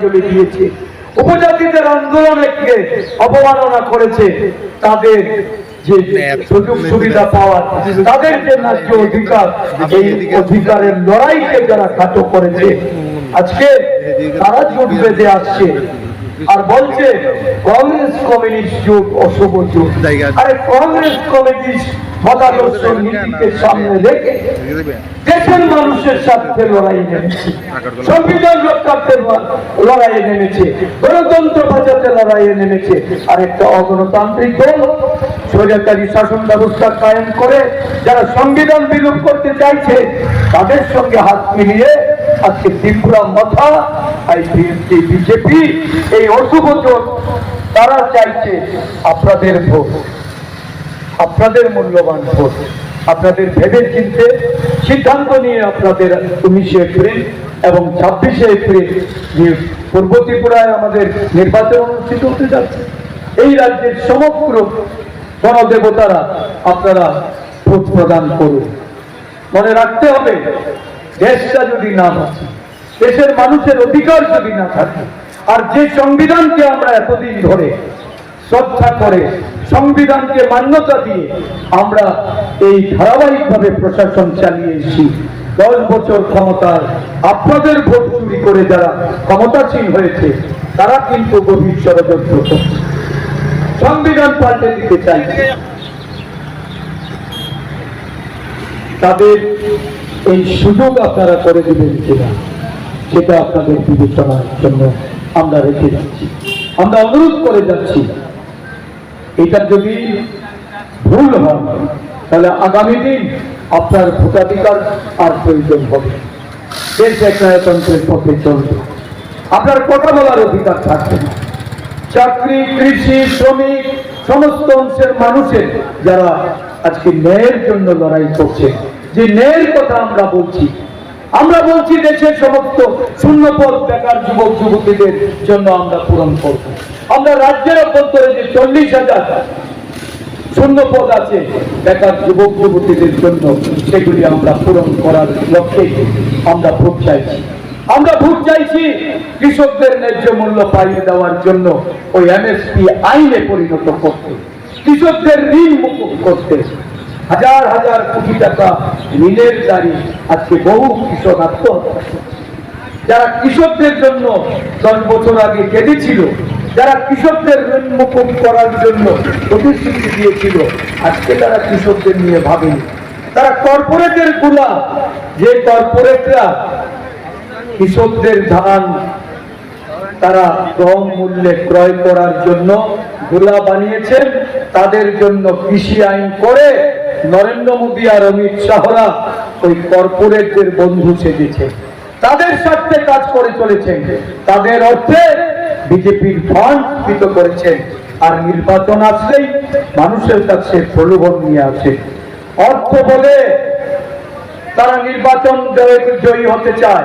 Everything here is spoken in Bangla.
চলে দিয়েছে উপজাতিদের আন্দোলনকে অবমাননা করেছে তাদের যে সুযোগ সুবিধা পাওয়ার তাদের যে ন্যায্য অধিকার এই অধিকারের লড়াইকে যারা খাটো করেছে আজকে তারা জোট বেঁধে আসছে। আর বলছে, কংগ্রেস কমিউনিস্ট যুগ অশুভ যুগ। আরে কংগ্রেস কমিউনিস্ট মতাদর্শ নীতিকে সামনে রেখে দেশের মানুষের স্বার্থে লড়াই নেমেছে। সংবিধান রক্ষার্থে লড়াইয়ে নেমেছে, গণতন্ত্র বাঁচাতে লড়াইয়ে নেমেছে। আর একটা অগণতান্ত্রিক দল স্বৈরাচারী শাসন ব্যবস্থা কায়েম করে, যারা সংবিধান বিলোপ করতে চাইছে, তাদের সঙ্গে হাত মিলিয়ে আজকে ত্রিপুরা মথা বিজেপি, এই অশুভ তারা চাইছে আপনাদের ভোট, আপনাদের মূল্যবান ভোট, আপনাদের ভেবে চিনতে সিদ্ধান্ত নিয়ে আপনাদের উনিশে এপ্রিল এবং ছাব্বিশে এপ্রিল যে পূর্ব ত্রিপুরায় আমাদের নির্বাচন অনুষ্ঠিত হতে যাচ্ছে। এই রাজ্যের সমগ্র গণদেবতারা আপনারা ভোট প্রদান করুন। মনে রাখতে হবে, দেশটা যদি না বাঁচে দেশের মানুষের অধিকার যদি না থাকে, আর যে সংবিধানকে আমরা এতদিন ধরে শ্রদ্ধা করে, সংবিধানকে মান্যতা দিয়ে আমরা এই ধারাবাহিকভাবে প্রশাসন চালিয়ে এসেছি দশ বছর ক্ষমতার আপনাদের ভোট চুরি করে যারা ক্ষমতাসীন হয়েছে, তারা কিন্তু গভীর ষড়যন্ত্র করছে। সংবিধান পাল্টে দিতে চাইছে তাদের এই সুযোগ আপনারা করে দিবেন কিনা? সেটা আপনাদের বিবেচনার জন্য আমরা রেখে যাচ্ছি। আমরা অনুরোধ করে যাচ্ছি, এটা যদি ভুল হয়, তাহলে আগামী দিন আপনার ভোটাধিকার আর প্রয়োজন হবে। দেশ একনায়তন্ত্রের পথে চলবে। আপনার কথা বলার অধিকার থাকবে না। চাকরি, কৃষি, শ্রমিক, সমস্ত অংশের মানুষের যারা আজকে ন্যায়ের জন্য লড়াই করছে, যে ন্যায়ের কথা আমরা বলছি আমরা বলছি দেশের সমস্ত শূন্যপদ বেকার যুবক, যুবতীদের জন্য আমরা পূরণ করব। আমরা রাজ্যের অভ্যন্তরে যে চল্লিশ হাজার শূন্য পদ আছে, বেকার যুবক, যুবতীদের জন্য সেগুলি আমরা পূরণ করার লক্ষ্যে আমরা ভোট চাইছি। আমরা ভোট চাইছি কৃষকদের ন্যায্য মূল্য পাইয়ে দেওয়ার জন্য ওই এমএসপি আইনে পরিণত করতে, কৃষকদের ঋণ মুকুব করতে। হাজার হাজার কোটি টাকা ঋণের দাঁড়ি আজকে বহু কৃষক আত্মহত্যা যারা কৃষকদের জন্য দশ বছর আগে কেঁদেছিল, যারা কৃষকদের ঋণ মুকুব করার জন্য প্রতিশ্রুতি দিয়েছিল, আজকে তারা কৃষকদের নিয়ে ভাবেনি। তারা কর্পোরেটেরগুলা যে কর্পোরেটরা কৃষকদের ধান তারা কম মূল্যে ক্রয় করার জন্য গোলা বানিয়েছেন, তাদের জন্য কৃষি আইন করে নরেন্দ্র মোদী আর অমিত শাহরা ওই কর্পোরেটদের বন্ধু সেজেছে। তাদের স্বার্থে কাজ করে চলেছেন। তাদের অর্থে বিজেপির ফান্ড কৃত করেছেন। আর নির্বাচন আসলেই মানুষের কাছে প্রলোভন নিয়ে আসে। অর্থ বলে তারা নির্বাচন জয়- জয়ী হতে চায়।